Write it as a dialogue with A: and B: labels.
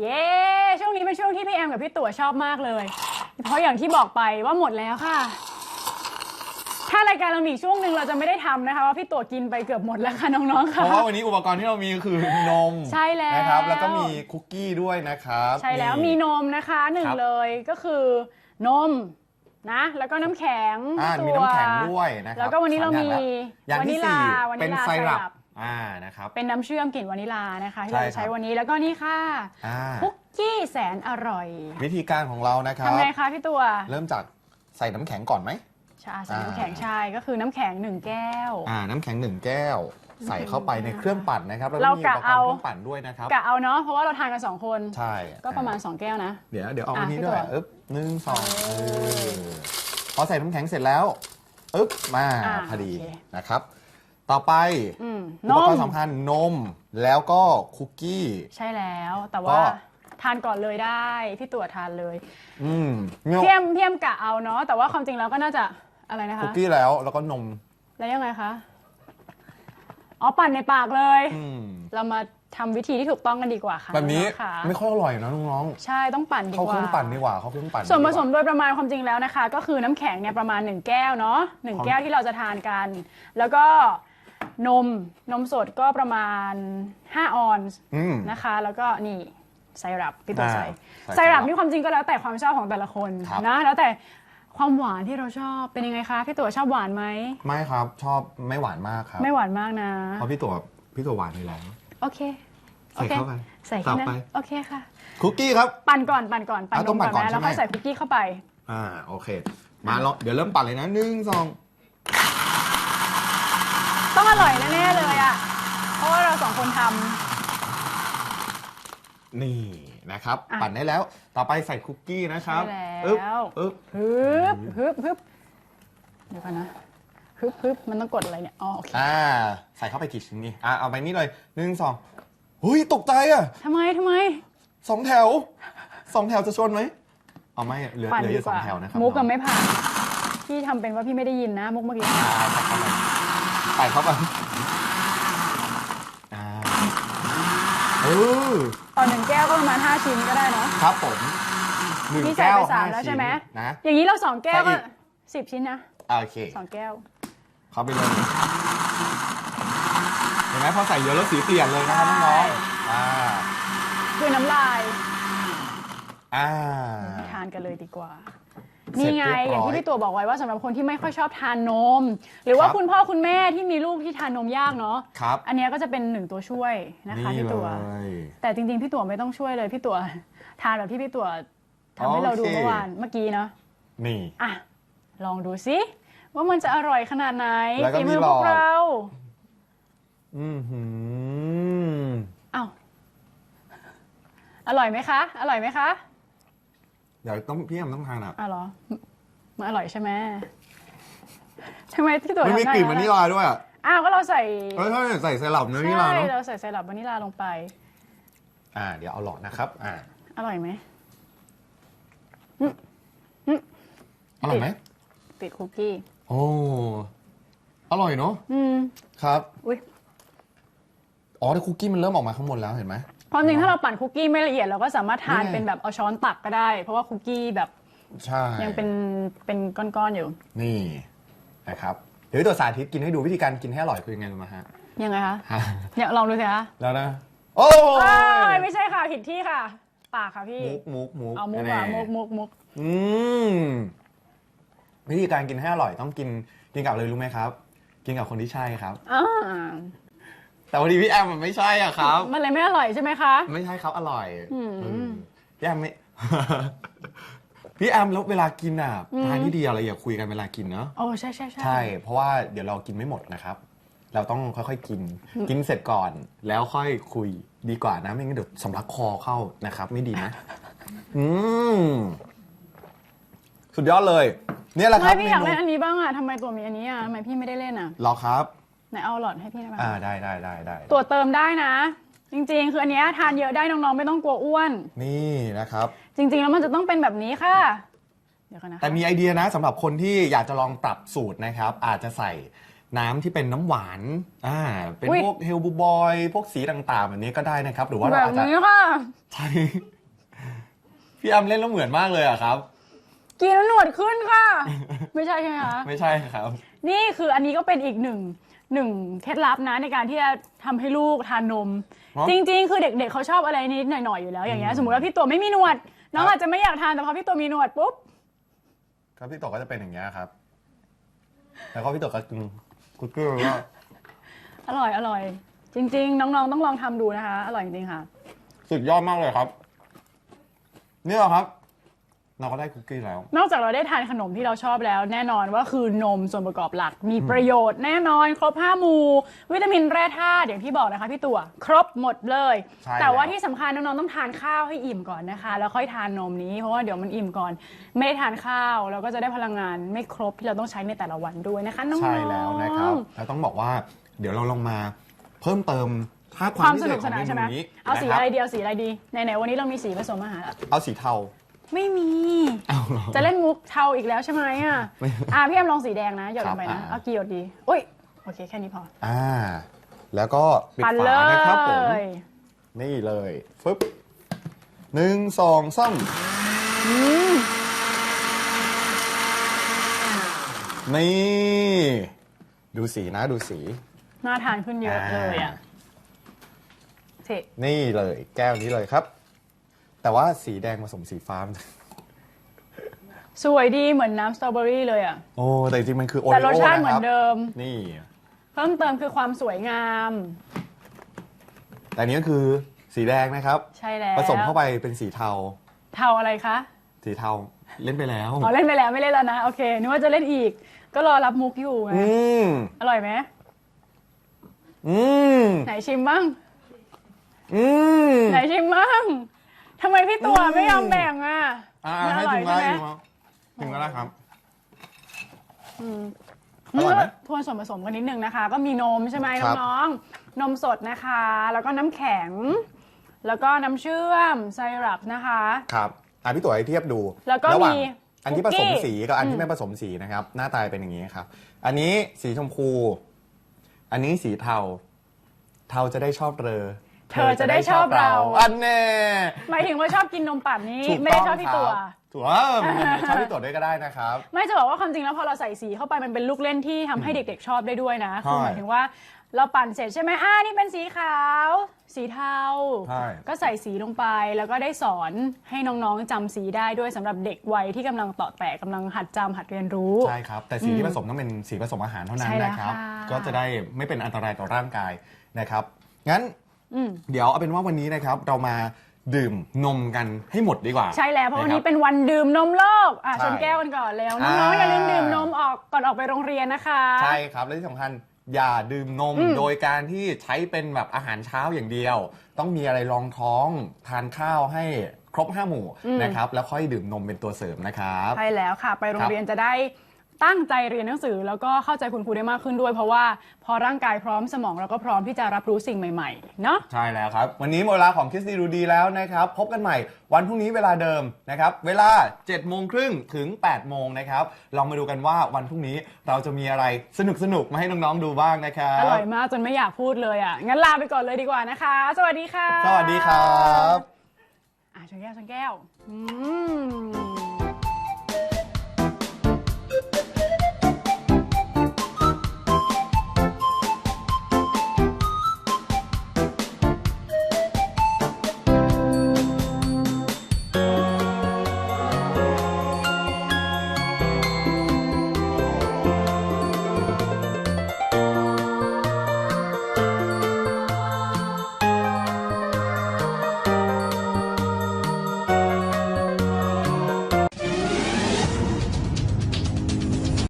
A: เย้ ช่วงนี้เป็นช่วงที่พี่แอมกับพี่ตั๋วชอบมากเลย เพราะอย่างที่บอกไปว่าหมดแล้วค่ะ ถ้ารายการเรามีอีกช่วงหนึ่งเราจะไม่ได้ทำนะคะว่าพี่ตั๋วกินไปเกือบหมดแล้วค่ะน้องๆ
B: เพ
A: ค่ะ
B: ราะว่าวันนี้อุปกรณ์ที่เรามีคือนม
A: ใช่แล้ว
B: นะครับ แล้วก็มีคุกกี้ด้วยนะครับ
A: ใช่แล้วมีนมนะคะหนึ่ง
B: ครับ
A: เลยก็คือนมนะแล้วก็น้ำแข็ง
B: อ่า
A: พี่
B: มี
A: ตั๋
B: น้ำแข็งด้วยนะครับ
A: แล้วก็วันนี้เรา
B: ส
A: มี
B: อย่าง
A: วานิ
B: ที่
A: ลา
B: สี่
A: วานิ
B: เป็น
A: ลา
B: ไซ
A: ไซ
B: รั
A: รั
B: ป
A: ป
B: อ่านะครับ
A: เป็นน้ำเชื่อมกลิ่นวานิลานะคะที่
B: ใช่
A: เราจะใช้
B: ครับ
A: วันนี้แล้วก็นี่ค่ะ
B: อ่า
A: คุกกี้แสนอร่อย
B: วิธีการของเรานะครับ
A: ทำไงคะพี่ตัว
B: เริ่มจากใส่น้ำแข็งก่อนไหม
A: ชาใส่
B: อ่า
A: น้ำแข็งชายก็คือน้ำแข็งหนึ่งแก้ว
B: อ่า น้ำแข็งหนึ่งแก้ว ใส่เข้าไปในเครื่องปั่นนะครับแล้ว
A: เรา
B: มี
A: กะ
B: อุปกรณ์
A: เอา
B: เครื่องปั่นด้วยนะครับ
A: กะเอาเนาะเพราะว่าเราทานกันสองคน
B: ใช่
A: ก็ประมาณ
B: อ่
A: 2แก้วนะ
B: เดี๋ยวเดี๋ยวเอา
A: อะ
B: อันนี้
A: พี่
B: ด้วย
A: ตัว
B: อึ๊บหนึ่งสอง
A: เอ
B: เอ
A: อ
B: อพอใส่น้ำแข็งเสร็จแล้วอึ๊บมา
A: อ่า
B: พอดี
A: โอเค
B: นะครับ ต่อไป
A: อืม
B: อุ
A: น
B: ปก
A: ม
B: รณ์สำคัญนมแล้วก็คุกกี้
A: ใช่แล้วแต่
B: ก็
A: ว่าทานก่อนเลยได้พี่ตัวทานเลย
B: อืมเงี้ย
A: เพียมเพียมกะเอาเนาะแต่ว่าความจริงแล้วก็น่าจะอะไรนะ
B: คุ
A: คะ
B: กกี้แล้วแล้วก็นม
A: แล้วยังไงคะอ๋อปั่นในปากเลย
B: อืม
A: เรามาทำวิธีที่ถูกต้องกันดีกว่าค่ะ
B: แบบนี้
A: องๆค่ะ
B: ไม่ค่อยอร่อยนะน้อง
A: ใช่ ต้องปั่น
B: ๆ
A: ดี
B: เข้ากเค
A: ว่า
B: รื่องปั่นดีกว่าเข้าเครื่องปั่น
A: ส่วนผสม
B: ดีกา
A: โดยประมาณความจริงแล้วนะคะ ก็คือน้ำแข็งเนี่ยประมาณ 1 แก้วเนาะหนึ่ง
B: ครับ
A: แก้วที่เราจะทานกัน แล้วก็ นมนมสดก็ประมาณ 5 ออนซ์
B: อืม
A: นะคะ แล้วก็นี่ไซรัปพี่ตัว
B: อ่า
A: ใส่
B: ใส่
A: ไซรัป
B: ไซรัป
A: นี่ความจริงก็แล้วแต่ความชอบของแต่ละคน
B: ครับ
A: นะแล้วแต่ความหวานที่เราชอบเป็นยังไงคะพี่ตัวชอบหวานไหม
B: ไม่ครับชอบไม่หวานมากครับ
A: ไม่หวานมากนะ
B: เพราะพี่ตัวพี่ตัวหวานอยู่แล้ว
A: โอเคโอ
B: ใส่
A: เค
B: เข้าไป
A: ใส่
B: ต่
A: แค่
B: อ
A: นั้น
B: ไป
A: โอเคค่ะ
B: คุกกี้ครับ
A: ปั่นก่อนปั่นก่อนปั่น
B: อะ
A: น
B: ต้อง
A: ม
B: ปั่
A: ก่อน
B: นก่อน
A: นะแล้วค่อย
B: ใช่ไหม
A: ใส่คุกกี้เข้าไป
B: อ่าโอเค มาลองเดี๋ยวเริ่มปั่นเลยนะหนึ่งสอง
A: ต้องอร่อยแน่ๆเลยอะ เพราะว่าเราสองคนท
B: นี่นะครับ
A: อะ
B: ปั่นได้แล้ว ต่อไปใส่คุกกี้นะครับ
A: ใช่
B: อึ๊บ
A: แล้ว
B: อึ๊บำ
A: ฮึบฮึบฮึบเดี๋ยวก่อนนะฮึบฮึบมันต้องกดอะไรเนี่ย อ๋อโอเค
B: อ่า ใส่เข้าไปกี่ชิ้นนี่อ่าเอาไปนี่เลยหนึ่งสองเฮ้ย ตกใจอะ
A: ทำไมทำไม
B: สองแถวสองแถวจะชนไหมเอาไม่เหลือ
A: ปั่น
B: เหลืออ
A: ดี
B: ยู่
A: ก
B: สอง
A: ว่า
B: แถวนะครับ
A: มุกกับ
B: น้อง
A: ไม่ผ่านพี่ทำเป็นว่าพี่ไม่ได้ยินนะ มุกเมื่อกี้
B: อ่าใส่เข้าไป ใส่เข้าไปอ่าเออ
A: ตอนหนึ่งแก้วก็ประมาณ5ชิ้นก็ได้เนาะ
B: ครับผมหนึ่ง
A: พี่ใส่
B: แก้ว
A: ไปสาม
B: ห้
A: แล้วใช่ไหม
B: ชิ้นนะ
A: อย่างนี้เราสองแก้ว
B: ใส่
A: ก็
B: อีก
A: สิบชิ้นนะ
B: อ่าโอเค
A: สองแก้ว
B: เข้าไปเลยเห็นไหมพอใส่เยอะแล้วสีเปลี่ยนเลยนะครับน้องๆอ่า
A: คือน้ำลาย
B: อ่า
A: ทานกันเลยดีกว่า
B: เสร็จ
A: นี่ไง
B: เรียบร้อย
A: อย่างที่พี่ตัวบอกไว้ว่าสำหรับคนที่ไม่ค่อยชอบทานนม หรือว่า
B: ครับ
A: คุณพ่อคุณแม่ที่มีลูกที่ทานนมยากเนาะ
B: ครับ
A: อันเนี้ยก็จะเป็นหนึ่งตัวช่วยนะคะ
B: นี่
A: พี่
B: เล
A: ตัว
B: ย
A: แต่จริงๆพี่ตัวไม่ต้องช่วยเลยพี่ตัวทานแบบที่พี่ตัวทำให้เราดู
B: โอเค
A: เมื่อวานเมื่อกี้เนาะ
B: นี่
A: อะลองดูสิว่ามันจะอร่อยขนาดไหน
B: แล้วก็
A: ฝี
B: มี
A: มือ
B: หล
A: พ
B: อ
A: ว
B: ด
A: กเรา
B: อือหือ
A: อ้าวอร่อยไหมคะ อร่อยไหมคะ
B: เดี๋ยวต้องพี่แอมต้องทานอะ
A: อะเหรอมันอร่อยใช่ไหมทำไมพี่ตัว
B: ไม่มี
A: ทำได้
B: กลิ่น
A: แล้ว
B: วานิลลาด้วยอะ
A: อ้าวก็เราใส่
B: เฮ้ยใช่ใส่ไซรัปเนื้อวานิลลา
A: ใช่
B: เนาะ
A: เราใส่ไซรัปวานิลลาลงไป
B: อ่า เดี๋ยวเอาหลอดนะครับ อ่า
A: อร่อยไหม
B: อร่อยไหม
A: ติดคุกกี้
B: โอ้อร่อยเนาะ
A: อืม
B: ครับ
A: อุ้ย
B: อ๋อแต่คุกกี้มันเริ่มออกมาข้างบนแล้วเห็นไหม
A: ความจริงถ้าเราปั่นคุกกี้ไม่ละเอียดเราก็สามารถทาน
B: นี่ไง
A: เป็นแบบเอาช้อนตักก็ได้ เพราะว่าคุกกี้แบบ
B: ใช่
A: ยังเป็นเป็นก้อนๆอยู่
B: นี่นะครับเดี๋ยวตัวสาธิตกินให้ดูวิธีการกินให้อร่อยคือยังไงรู้ไหมฮะ
A: ยังไงคะ
B: ฮะ
A: เนี่ยลองดูสิคะ
B: แล้วนะโอ้
A: อ้าย
B: ย
A: ไม่ใช่ค่ะผิดที่ค่ะปากค่ะพี่
B: มุกมุกมุก
A: เอามุก
B: แน่
A: อะ
B: ๆ
A: มุกมุกมุก
B: อืมวิธีการกินให้อร่อยต้องกินกินกับเลยรู้ไหมครับ กินกับคนที่ใช่ครับ
A: อ่า
B: แต่วันนี้พี่แอมมันไม่ใช่อะครับ
A: มันเลยไม่อร่อยใช่ไหมคะ
B: ไม่ใช่ครับอร่อย
A: อืม
B: อืมพี่แอมไม่ พี่แอมแล้วเวลากินอะทานที่ดีอะไรอย่าคุยกันเวลากินเนาะ
A: โอ้ใช่ใช่ใช่
B: ใช่ เพราะว่าเดี๋ยวเรากินไม่หมดนะครับ เราต้องค่อยๆกิน กินเสร็จก่อน แล้วค่อยคุยดีกว่านะ ไม่งั้นเดี๋ยวสำลักคอเข้านะครับ ไม่ดีนะ อืม สุดยอดเลย เนี่ยแหละค
A: ไม่
B: รับ
A: พี่
B: เม
A: อยาก
B: นู
A: เล่นอันนี้บ้างอะทำไมตัวมีอันนี้อะทำไมพี่ไม่ได้เล่นอะ
B: รอครับ
A: ไห นเอาหลอดให้พี่ได้ไหม
B: อ่าได้ได้ได้ได้
A: ตัวเติมได้นะ จริงๆ คืออันเนี้ยทานเยอะได้น้องๆ ไม่ต้องกลัวอ้วน
B: นี่นะครับ
A: จริงๆ แล้วมันจะต้องเป็นแบบนี้ค่ะ เดี๋ยวกันนะคะ
B: แต่มีไอเดียนะสำหรับคนที่อยากจะลองปรับสูตรนะครับ อาจจะใส่น้ำที่เป็นน้ำหวานอ่าเป็น
A: อุ๊ย
B: พวกเฮลบูบอย พวกสีต่างๆ แบบนี้ก็ได้นะครับ หรือว่า
A: แบ
B: เรา
A: บ
B: อาจจะ
A: นี้ค่ะ
B: ใช่พี่อัมเล่นแล้วเหมือนมากเลยอะครับ
A: กินแล้วหนวดขึ้นค่ะ ไม่ใช่ใช่ไหมคะ
B: ไม่ใช่ครับ
A: นี่คืออันนี้ก็เป็นอีกหนึ่ง หนึ่งเคล็ดลับนะในการที่จะทำให้ลูกทานนม
B: ครับ
A: จริง ๆ คือเด็กๆเขาชอบอะไรนิดๆหน่อยๆอยู่แล้วอย่างเงี้ยสมมติว่าพี่ตัวไม่มีหนวด น้อง
B: ครับ
A: อาจจะไม่อยากทานแต่พอพี่ตัวมีหนวดปุ๊บ
B: ครับพี่โตก็จะเป็นอย่างเงี้ยครับ แล้วก็พี่โตก็กินกุ๊กเกอร์ก็
A: อร่อยอร่อย จริง ๆ น้องๆต้องลองทำดูนะคะ อร่อยจริงๆค่ะ
B: สุดยอดมากเลยครับ เนี่ยครับ เราก็ได้คุกกี้แล้ว
A: นอกจากเราได้ทานขนมที่เราชอบแล้ว แน่นอนว่าคือนมส่วนประกอบหลัก มีประโยชน์แน่นอนครบห้าหมู่วิตามินแร่ธาตุอย่างที่บอกนะคะพี่ตัวครบหมดเลย
B: ใช่
A: แต่ว่า
B: แล้ว
A: ที่สำคัญน้องๆต้องทานข้าวให้อิ่มก่อนนะคะ แล้วค่อยทานนมนี้เพราะว่าเดี๋ยวมันอิ่มก่อน ไม่ได้ทานข้าวเราก็จะได้พลังงานไม่ครบที่เราต้องใช้ในแต่ละวันด้วยนะคะน้องๆ
B: ใช่แล้วนะครับแล้วต้องบอกว่าเดี๋ยวเราลองมาเพิ่มเติมถ้าค
A: ความ
B: วามพิ
A: ส
B: เศ
A: นุ
B: ษ
A: ก
B: ข
A: ส
B: อง
A: นาน
B: เม
A: ใช่ไหม
B: นูนี้
A: เอาสี
B: นะค
A: อะ
B: รับ
A: ไรดีเอาสีอะไรดีไหนๆวันนี้เรามีสีผสมอาหารแล้ว
B: เอาสีเทา
A: ไม่มี
B: เอาเหรอ
A: จะเล่นมุกเทาอีกแล้วใช่ไหมอะ
B: ไม่
A: อะพี่แอมลองสีแดงนะหยดลงไป
B: ครั
A: นะ
B: บอ่า
A: เอากี่หยดดีอุ้ยโอเคแค่นี้พอ
B: อ่า แล้วก็ปิด
A: ปั่นเล
B: ฝานะครับผม
A: ย
B: นี่เลยฟึบหนึ่งสองสาม
A: อืม
B: นี่ ดูสีนะดูสี
A: น่าทานขึ้นเยอะเลยอะเสร็จ
B: นี่เลย แก้วนี้เลยครับ แต่ว่าสีแดงผสมสีฟ้า
A: สวยดีเหมือนน้ำสตรอเบอรี่เลยอะ
B: โอ้แต่จริงๆมันคือโอ
A: แต่
B: ริ
A: รส
B: โอ
A: ชาติ
B: นะ
A: เหมื
B: ค
A: อ
B: รับ
A: นเดิม
B: นี่
A: เพิ่มเติมคือความสวยงาม
B: แต่อันนี้ก็คือสีแดงนะครับ
A: ใช่แล้ว
B: ผสมเข้าไปเป็นสีเทา
A: เทาอะไรคะ
B: สีเทาเล่นไปแล้ว
A: อ๋อ เล่นไปแล้วไม่เล่นแล้วนะ โอเคนึกว่าจะเล่นอีก ก็รอรับมุกอยู่ไง
B: อืม
A: อร่อยไหม
B: อืม
A: ไหนชิมบ้าง
B: อืม
A: ไหนชิมบ้าง ทำไมพี่ตัว
B: อืม
A: ไม่ยอมแบ่งอะ
B: อ่า
A: มันอ
B: ให้
A: ร่อ
B: ถึ
A: ย
B: ง
A: ใช่
B: แล้ว
A: ไหม
B: ถึงแล้วนะครับ
A: อืม
B: อร่อยไหม
A: ทวนส่วนผสมกันนิดนึงนะคะ ก็มีนมใช่ไหม
B: ครับ
A: น้องๆนมสดนะคะ แล้วก็น้ำแข็ง แล้วก็น้ำเชื่อมไซรัปนะคะ
B: ครับอะพี่ตัวให้เทียบดู
A: แล้วก็
B: ระหว่าง
A: มี
B: อันที่
A: คุ
B: ผ
A: กกี้
B: สมสีกับอัน
A: อื
B: ที่
A: ม
B: ไม่ผสมสีนะครับ หน้าตาเป็นอย่างนี้ครับ อันนี้สีชมพู อันนี้สีเทา เทาจะได้ชอบเรอ
A: เธอจะได้ชอบเรา
B: อันแน่
A: หมายถึงว่าชอบกินนมปั่นนี้
B: ถูก
A: ไม่
B: ต้
A: ได้
B: อง
A: ชอบพี่ตัว
B: ครับถูกต้องชอบพี่ตัวด้วยก็ได้นะครับ
A: ไม่จะบอกว่าความจริงแล้วพอเราใส่สีเข้าไปมันเป็นลูกเล่นที่ทำให้เด็กๆชอบได้ด้วยนะ
B: ใช่
A: คือหมายถึงว่าเราปั่นเสร็จใช่ไหมอ่านี่เป็นสีขาว สีเทา
B: ใช่
A: ก็ใส่สีลงไปแล้วก็ได้สอนให้น้องๆจำสีได้ด้วยสำหรับเด็กวัยที่กำลังต่อแตะกำลังหัดจำหัดเรียนรู้
B: ใช่ครับ แต่สีที่ผสมต้องเป็นสีผสมอาหารเท่านั้น
A: ใช่แล้ว
B: นะครับ
A: ค่ะ
B: ก็จะได้ไม่เป็นอันตรายต่อร่างกายนะครับ งั้น
A: อืม
B: เดี๋ยวเอาเป็นว่าวันนี้นะครับเรามาดื่มนมกันให้หมดดีกว่า
A: ใช่แล้วเพราะวันนี้
B: คบ
A: เป็นวันดื่มนมโลกอะ
B: ใช่
A: ชนแก้วกันก่อนแล้ว
B: อ่า
A: น้องๆอย่าลืมดื่มนมออกก่อนออกไปโรงเรียนนะคะ
B: ใช่ครับและที่สำคัญอย่าดื่มนม
A: อืม
B: โดยการที่ใช้เป็นแบบอาหารเช้าอย่างเดียว ต้องมีอะไรรองท้องทานข้าวให้ครบห้าหมู่นะครับแล้วค่อยดื่มนมเป็นตัวเสริมนะครับ
A: ใช่แล้วค่ะ ไปโรงเรียนจะได้ ตั้งใจเรียนหนังสือแล้วก็เข้าใจคุณครูได้มากขึ้นด้วย เพราะว่าพอร่างกายพร้อมสมองเราก็พร้อมที่จะรับรู้สิ่งใหม่ๆเนาะ
B: ใช่แล้วครับ วันนี้หมดเวลาของคิสดีดูดีแล้วนะครับ พบกันใหม่วันพรุ่งนี้เวลาเดิมนะครับ เวลา7โมงครึ่งถึง8โมงนะครับ ลองมาดูกันว่าวันพรุ่งนี้เราจะมีอะไรสนุกสนุกๆมาให้น้องๆดูบ้างนะครับ
A: อร่อยมากจนไม่อยากพูดเลยอะงั้นลาไปก่อนเลยดีกว่านะคะ สวัสดีค่ะ
B: สวัสดีครับ
A: อะชนแก้วชนแก้วอืม